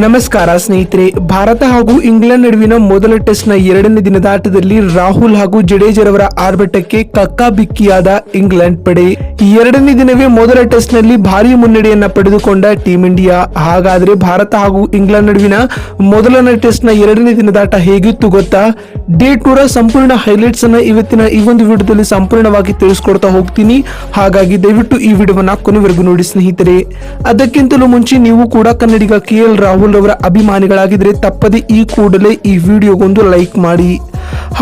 ನಮಸ್ಕಾರ ಸ್ನೇಹಿತರೆ, ಭಾರತ ಹಾಗೂ ಇಂಗ್ಲೆಂಡ್ ನಡುವಿನ ಮೊದಲ ಟೆಸ್ಟ್ನ ಎರಡನೇ ದಿನದ ಆಟದಲ್ಲಿ ರಾಹುಲ್ ಹಾಗೂ ಜಡೇಜರವರ ಆರ್ಭಟಕ್ಕೆ ಕಕ್ಕಾಬಿಕ್ಕಿಯಾದ ಇಂಗ್ಲೆಂಡ್ ಪಡೆ. ಎರಡನೇ ದಿನವೇ ಮೊದಲ ಟೆಸ್ಟ್ನಲ್ಲಿ ಭಾರಿ ಮುನ್ನಡೆಯನ್ನ ಪಡೆದುಕೊಂಡ ಟೀಂ ಇಂಡಿಯಾ. ಹಾಗಾದ್ರೆ ಭಾರತ ಹಾಗೂ ಇಂಗ್ಲೆಂಡ್ ನಡುವಿನ ಮೊದಲನೇ ಟೆಸ್ಟ್ನ ಎರಡನೇ ದಿನದ ಆಟ ಹೇಗಿತ್ತು ಗೊತ್ತಾ? ಡೇ ಟೂರ ಸಂಪೂರ್ಣ ಹೈಲೈಟ್ಸ್ ಅನ್ನ ಇವತ್ತಿನ ಈ ಒಂದು ವಿಡಿಯೋದಲ್ಲಿ ಸಂಪೂರ್ಣವಾಗಿ ತಿಳಿಸ್ಕೊಡ್ತಾ ಹೋಗ್ತೀನಿ. ಹಾಗಾಗಿ ದಯವಿಟ್ಟು ಈ ವಿಡಿಯೋವನ್ನ ಕೊನೆವರೆಗೂ ನೋಡಿ ಸ್ನೇಹಿತರೆ. ಅದಕ್ಕಿಂತಲೂ ಮುಂಚೆ ನೀವು ಕೂಡ ಕನ್ನಡಿಗ ಕೆ ಎಲ್ ರಾಹುಲ್ ಅವರ ಅಭಿಮಾನಿಗಳಾಗಿದ್ರೆ ತಪ್ಪದೆ ಈ ಕೂಡಲೇ ಈ ವಿಡಿಯೋಗೊಂದು ಲೈಕ್ ಮಾಡಿ.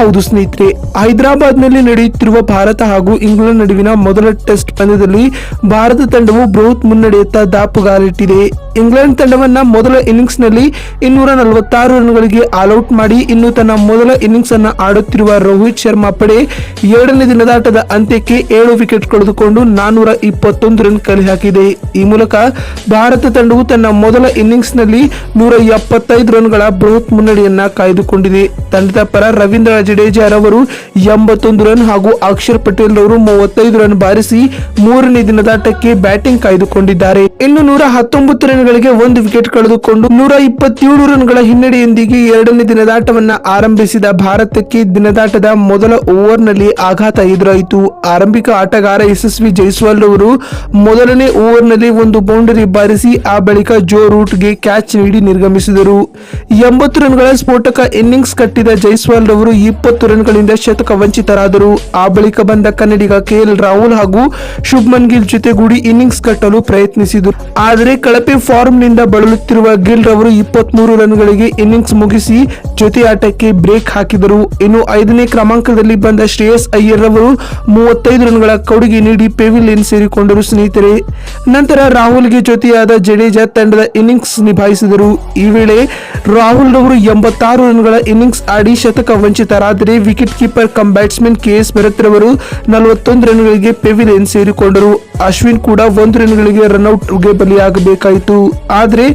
ಹೌದು ಸ್ನೇಹಿತರೆ ಹೈದರಾಬಾದ್ನಲ್ಲಿ ನಡೆಯುತ್ತಿರುವ ಭಾರತ ಹಾಗೂ ಇಂಗ್ಲೆಂಡ್ ನಡುವಿನ ಮೊದಲ ಟೆಸ್ಟ್ ಪಂದ್ಯದಲ್ಲಿ ಭಾರತ ತಂಡವು ಬೃಹತ್ ಮುನ್ನಡೆಯತ್ತ ದಾಪುಗಾಲಿಟ್ಟಿದೆ. ಇಂಗ್ಲೆಂಡ್ ತಂಡವನ್ನ ಮೊದಲ ಇನ್ನಿಂಗ್ಸ್ನಲ್ಲಿ ಇನ್ನೂರ ನಲವತ್ತಾರು ರನ್ಗಳಿಗೆ ಆಲ್ಔಟ್ ಮಾಡಿ ಇನ್ನು ತನ್ನ ಮೊದಲ ಇನ್ನಿಂಗ್ಸ್ ಅನ್ನ ಆಡುತ್ತಿರುವ ರೋಹಿತ್ ಶರ್ಮಾ ಪಡೆ ಎರಡನೇ ದಿನದಾಟದ ಅಂತ್ಯಕ್ಕೆ ಏಳು ವಿಕೆಟ್ ಕಳೆದುಕೊಂಡು ನಾನೂರ ಇಪ್ಪತ್ತೊಂದು ರನ್ ಕಲೆ ಹಾಕಿದೆ ಈ ಮೂಲಕ ಭಾರತ ತಂಡವು ತನ್ನ ಮೊದಲ ಇನ್ನಿಂಗ್ಸ್ನಲ್ಲಿ ನೂರ ಎಪ್ಪತ್ತೈದು ರನ್ಗಳ ಬೃಹತ್ ಮುನ್ನಡೆಯನ್ನ ಕಾಯ್ದುಕೊಂಡಿದೆ. ತಂಡದ ಪರ ರವೀಂದ್ರ ಜಡೇಜಾ ರವರು ಎಂಬತ್ತೊಂದು ರನ್ ಹಾಗೂ ಅಕ್ಷರ್ ಪಟೇಲ್ ರವರು ಮೂವತ್ತೈದು ರನ್ ಬಾರಿಸಿ ಮೂರನೇ ದಿನದಾಟಕ್ಕೆ ಬ್ಯಾಟಿಂಗ್ ಕಾಯ್ದುಕೊಂಡಿದ್ದಾರೆ. ಇನ್ನು ನೂರ ಹತ್ತೊಂಬತ್ತು ರನ್ಗಳಿಗೆ ಒಂದು ವಿಕೆಟ್ ಕಳೆದುಕೊಂಡು ನೂರ ಇಪ್ಪತ್ತೇಳು ರನ್ಗಳ ಹಿನ್ನಡೆಯೊಂದಿಗೆ ಎರಡನೇ ದಿನದಾಟವನ್ನ ಆರಂಭಿಸಿದ ಭಾರತಕ್ಕೆ ದಿನದಾಟದ ಮೊದಲ ಓವರ್ನಲ್ಲಿ ಆಘಾತ ಎದುರಾಯಿತು. ಆರಂಭಿಕ ಆಟಗಾರ ಯಶಸ್ವಿ ಜೈಸ್ವಾಲ್ ರವರು ಮೊದಲನೇ ಓವರ್ನಲ್ಲಿ ಒಂದು ಬೌಂಡರಿ ಬಾರಿಸಿ ಆ ಬಳಿಕ ಜೋ ರೂಟ್ಗೆ ಕ್ಯಾಚ್ ನೀಡಿ ನಿರ್ಗಮಿಸಿದರು. ಎಂಬತ್ತು ರನ್ಗಳ ಸ್ಫೋಟಕ ಇನ್ನಿಂಗ್ಸ್ ಕಟ್ಟಿದ ಜೈಸ್ವಾಲ್ ರವರು ಇಪ್ಪತ್ತು ರನ್ಗಳಿಂದ ಶತಕ ವಂಚಿತರಾದರು. ಆ ಬಳಿಕ ಬಂದ ಕನ್ನಡಿಗ ಕೆಎಲ್ ರಾಹುಲ್ ಹಾಗೂ ಶುಭ್ಮನ್ ಗಿಲ್ ಜೊತೆಗೂಡಿ ಇನ್ನಿಂಗ್ಸ್ ಕಟ್ಟಲು ಪ್ರಯತ್ನಿಸಿದರು. ಆದರೆ ಕಳಪೆ ಫಾರ್ಮ್ನಿಂದ ಬಳಲುತ್ತಿರುವ ಗಿಲ್ ರವರು ಇಪ್ಪತ್ಮೂರು ರನ್ಗಳಿಗೆ ಇನ್ನಿಂಗ್ಸ್ ಮುಗಿಸಿ ಜೊತೆ ಆಟಕ್ಕೆ ಬ್ರೇಕ್ ಹಾಕಿದರು. ಇನ್ನು ಐದನೇ ಕ್ರಮಾಂಕದಲ್ಲಿ ಬಂದ ಶ್ರೇಯಸ್ ಅಯ್ಯರ್ ರವರು ಮೂವತ್ತೈದು ರನ್ಗಳ ಕೊಡುಗೆ ನೀಡಿ ಪೆವಿಲಿಯನ್ ಸೇರಿಕೊಂಡರು ಸ್ನೇಹಿತರೆ. ನಂತರ ರಾಹುಲ್ಗೆ ಜೊತೆಯಾದ ಜಡೇಜಾ ತಂಡದ ಇನ್ನಿಂಗ್ಸ್ ನಿಭಾಯಿಸಿದರು. ಈ ವೇಳೆ ರಾಹುಲ್ ರವರು ಎಂಬತ್ತಾರು ರನ್ಗಳ ಇನ್ನಿಂಗ್ಸ್ ಆಡಿ ಶತಕ ವಂಚಿತರಾದರೆ wicket keeper cum batsman K S Bharat ರವರು ನಲವತ್ತೊಂದು ರನ್ಗಳಿಗೆ ಪೆವಿಲಿಯನ್ ಸೇರಿಕೊಂಡರು. ಅಶ್ವಿನ್ ಕೂಡ ಒಂದು ರನ್ಗಳಿಗೆ ರನ್ಔಟ್ಗೆ ಬಲಿಯಾಗಬೇಕಾಯಿತು. ಆದರೆ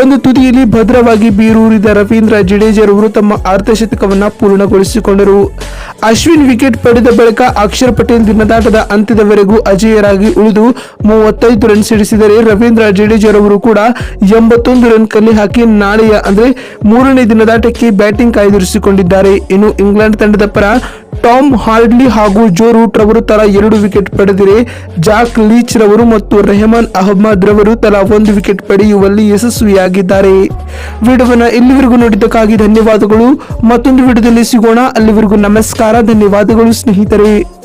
ಒಂದು ತುದಿಯಲ್ಲಿ ಭದ್ರವಾಗಿ ಬೀರೂರಿದ ರವೀಂದ್ರ ಜಡೇಜರವರು ತಮ್ಮ ಅರ್ಧಶತಕವನ್ನು ಪೂರ್ಣಗೊಳಿಸಿಕೊಂಡರು. ಅಶ್ವಿನ್ ವಿಕೆಟ್ ಪಡೆದ ಬಳಿಕ ಅಕ್ಷರ್ ಪಟೇಲ್ ದಿನದಾಟದ ಅಂತ್ಯದವರೆಗೂ ಅಜೇಯರಾಗಿ ಉಳಿದು ಮೂವತ್ತೈದು ರನ್ ಸಿಡಿಸಿದರೆ ರವೀಂದ್ರ ಜಡೇಜರವರು ಕೂಡ ಎಂಬತ್ತೊಂದು ರನ್ ಕಲ್ಲಿ ಹಾಕಿ ನಾಳೆಯ ಅಂದರೆ ಮೂರನೇ ದಿನದಾಟಕ್ಕೆ ಬ್ಯಾಟಿಂಗ್ ಕಾಯ್ದಿರಿಸಿಕೊಂಡಿದ್ದಾರೆ. ಇನ್ನು ಇಂಗ್ಲೆಂಡ್ ತಂಡದ ಪರ ಟಾಮ್ ಹಾರ್ಡ್ಲಿ ಹಾಗೂ ಜೋ ರೂಟ್ ರವರು ತಲಾ ಎರಡು ವಿಕೆಟ್ ಪಡೆದಿರೆ. ಜಾಕ್ ಲೀಚ್ ರವರು ಮತ್ತು ರೆಹಮಾನ್ ಅಹಮದ್ ರವರು ತಲಾ ಒಂದು ವಿಕೆಟ್ ಪಡೆಯುವಲ್ಲಿ ಯಶಸ್ವಿಯಾಗಿದ್ದಾರೆ. ವಿಡಿಯೋವನ್ನು ಇಲ್ಲಿವರೆಗೂ ನೋಡಿದ್ದಕ್ಕಾಗಿ ಧನ್ಯವಾದಗಳು. ಮತ್ತೊಂದು ವಿಡಿಯೋದಲ್ಲಿ ಸಿಗೋಣ. ಅಲ್ಲಿವರೆಗೂ ನಮಸ್ಕಾರ. ಧನ್ಯವಾದಗಳು ಸ್ನೇಹಿತರೆ.